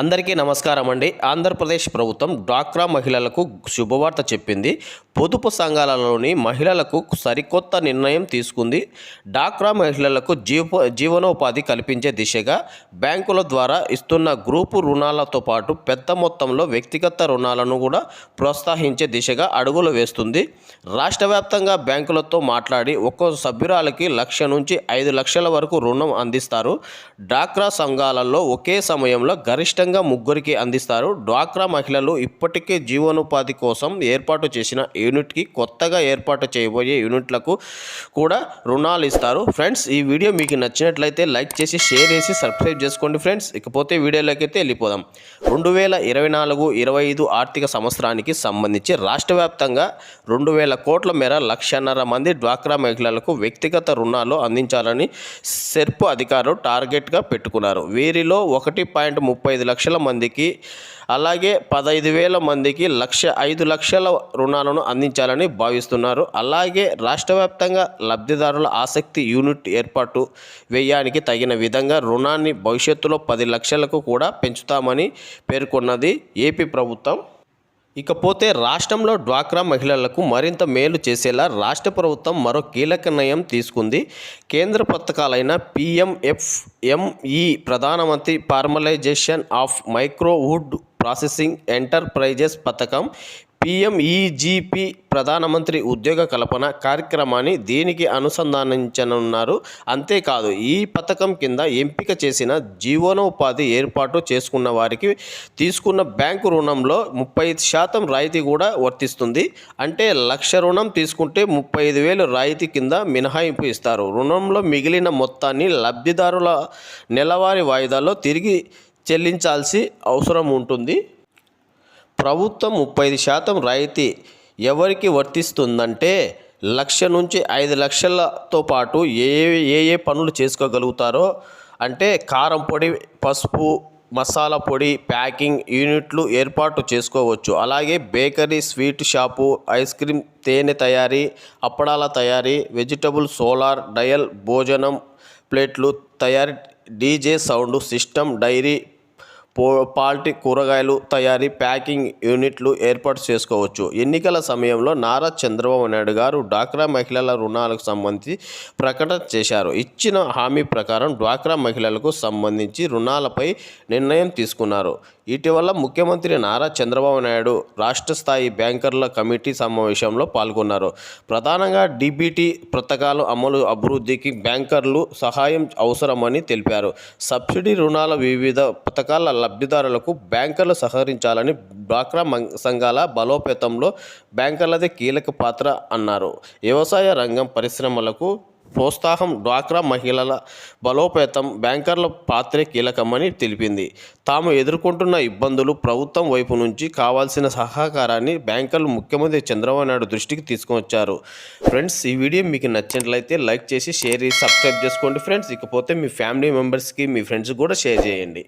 అందరికీ నమస్కారం అండి. ఆంధ్రప్రదేశ్ ప్రభుత్వం డ్వాక్రా మహిళలకు శుభవార్త చెప్పింది. పొదుపు సంఘాలలోని మహిళలకు సరికొత్త నిర్ణయం తీసుకుంది. డ్వాక్రా మహిళలకు జీవ జీవనోపాధి కల్పించే దిశగా బ్యాంకుల ద్వారా ఇస్తున్న గ్రూపు రుణాలతో పాటు పెద్ద మొత్తంలో వ్యక్తిగత రుణాలను కూడా ప్రోత్సహించే దిశగా అడుగులు వేస్తుంది. రాష్ట్ర వ్యాప్తంగా బ్యాంకులతో మాట్లాడి ఒక్కో సభ్యురాలకి లక్ష నుంచి ఐదు లక్షల వరకు రుణం అందిస్తారు. డ్వాక్రా సంఘాలలో ఒకే సమయంలో గరిష్ట ఉచితంగా ముగ్గురికి అందిస్తారు. డ్వాక్రా మహిళలు ఇప్పటికే జీవనోపాధి కోసం ఏర్పాటు చేసిన యూనిట్కి కొత్తగా ఏర్పాటు చేయబోయే యూనిట్లకు కూడా రుణాలు ఇస్తారు. ఫ్రెండ్స్ ఈ వీడియో మీకు నచ్చినట్లయితే లైక్ చేసి షేర్ చేసి సబ్స్క్రైబ్ చేసుకోండి ఫ్రెండ్స్. ఇకపోతే వీడియోలోకి అయితే వెళ్ళిపోదాం. రెండు వేల ఇరవై నాలుగు ఇరవై ఐదు ఆర్థిక సంవత్సరానికి సంబంధించి రాష్ట్ర వ్యాప్తంగా రెండు వేల కోట్ల మేర లక్షన్నర మంది డ్వాక్రా మహిళలకు వ్యక్తిగత రుణాలు అందించాలని సెర్పు అధికారులు టార్గెట్గా పెట్టుకున్నారు. వీరిలో ఒకటి పాయింట్ ముప్పై ఐదు లక్షల మందికి అలాగే పదహైదు వేల మందికి లక్ష ఐదు లక్షల రుణాలను అందించాలని భావిస్తున్నారు. అలాగే రాష్ట్ర వ్యాప్తంగా లబ్ధిదారుల ఆసక్తి యూనిట్ ఏర్పాటు వ్యయానికి తగిన విధంగా రుణాన్ని భవిష్యత్తులో పది లక్షలకు కూడా పెంచుతామని పేర్కొన్నది ఏపీ ప్రభుత్వం. ఇకపోతే రాష్ట్రంలో డ్వాక్రా మహిళలకు మరింత మేలు చేసేలా రాష్ట్ర ప్రభుత్వం మరో కీలక నిర్ణయం తీసుకుంది. కేంద్ర పథకాలైన పిఎంఎఫ్ఎంఈ ప్రధానమంత్రి formalisation of micro food processing enterprises పథకం పిఎంఈజీపీ ప్రధానమంత్రి ఉద్యోగ కల్పన కార్యక్రమాన్ని దీనికి అనుసంధానించనున్నారు? అంతేకాదు ఈ పథకం కింద ఎంపిక చేసిన జీవనోపాధి ఏర్పాటు చేసుకున్న వారికి తీసుకున్న బ్యాంకు రుణంలో ముప్పై శాతం రాయితీ కూడా వర్తిస్తుంది. అంటే లక్ష రుణం తీసుకుంటే ముప్పై ఐదు వేలు రాయితీ కింద మినహాయింపు ఇస్తారు. రుణంలో మిగిలిన మొత్తాన్ని లబ్ధిదారుల నెలవారీ వాయిదాల్లో తిరిగి చెల్లించాల్సి అవసరం ఉంటుంది. ప్రభుత్వం ముప్పై ఐదు శాతం రాయితీ ఎవరికి వర్తిస్తుందంటే లక్ష నుంచి ఐదు లక్షలతో పాటు ఏ ఏ ఏ పనులు చేసుకోగలుగుతారో అంటే కారం పొడి పసుపు మసాలా పొడి ప్యాకింగ్ యూనిట్లు ఏర్పాటు చేసుకోవచ్చు. అలాగే bakery sweet shop ice cream తేనె తయారీ అప్పడాల తయారీ వెజిటబుల్ సోలార్ డయల్ భోజనం ప్లేట్లు తయారీ డీజే సౌండ్ సిస్టమ్ డైరీ పో పాల్టీ కూరగాయలు తయారీ ప్యాకింగ్ యూనిట్లు ఏర్పాటు చేసుకోవచ్చు. ఎన్నికల సమయంలో నారా చంద్రబాబు నాయుడు గారు డ్వాక్రా మహిళల రుణాలకు సంబంధించి ప్రకటన చేశారు. ఇచ్చిన హామీ ప్రకారం డ్వాక్రా మహిళలకు సంబంధించి రుణాలపై నిర్ణయం తీసుకున్నారు. ఇటీవల ముఖ్యమంత్రి నారా చంద్రబాబు నాయుడు రాష్ట్ర స్థాయి బ్యాంకర్ల కమిటీ సమావేశంలో పాల్గొన్నారు. ప్రధానంగా డీబీటీ పథకాలు అమలు అభివృద్ధికి బ్యాంకర్లు సహాయం అవసరమని తెలిపారు. సబ్సిడీ రుణాల వివిధ పథకాల లబ్ధిదారులకు బ్యాంకర్లు సహకరించాలని డ్వాక్రా సంఘాల బలోపేతంలో బ్యాంకర్లదే కీలక పాత్ర అన్నారు. వ్యవసాయ రంగం పరిశ్రమలకు ప్రోత్సాహం డ్వాక్రా మహిళల బలోపేతం బ్యాంకర్ల పాత్రే కీలకమని తెలిపింది. తాము ఎదుర్కొంటున్న ఇబ్బందులు ప్రభుత్వం వైపు నుంచి కావాల్సిన సహకారాన్ని బ్యాంకర్లు ముఖ్యమంత్రి చంద్రబాబు నాయుడు దృష్టికి తీసుకువచ్చారు. ఫ్రెండ్స్ ఈ వీడియో మీకు నచ్చినట్లయితే లైక్ చేసి షేర్ చేసి సబ్స్క్రైబ్ చేసుకోండి ఫ్రెండ్స్. ఇకపోతే మీ ఫ్యామిలీ మెంబర్స్కి మీ ఫ్రెండ్స్ కూడా షేర్ చేయండి.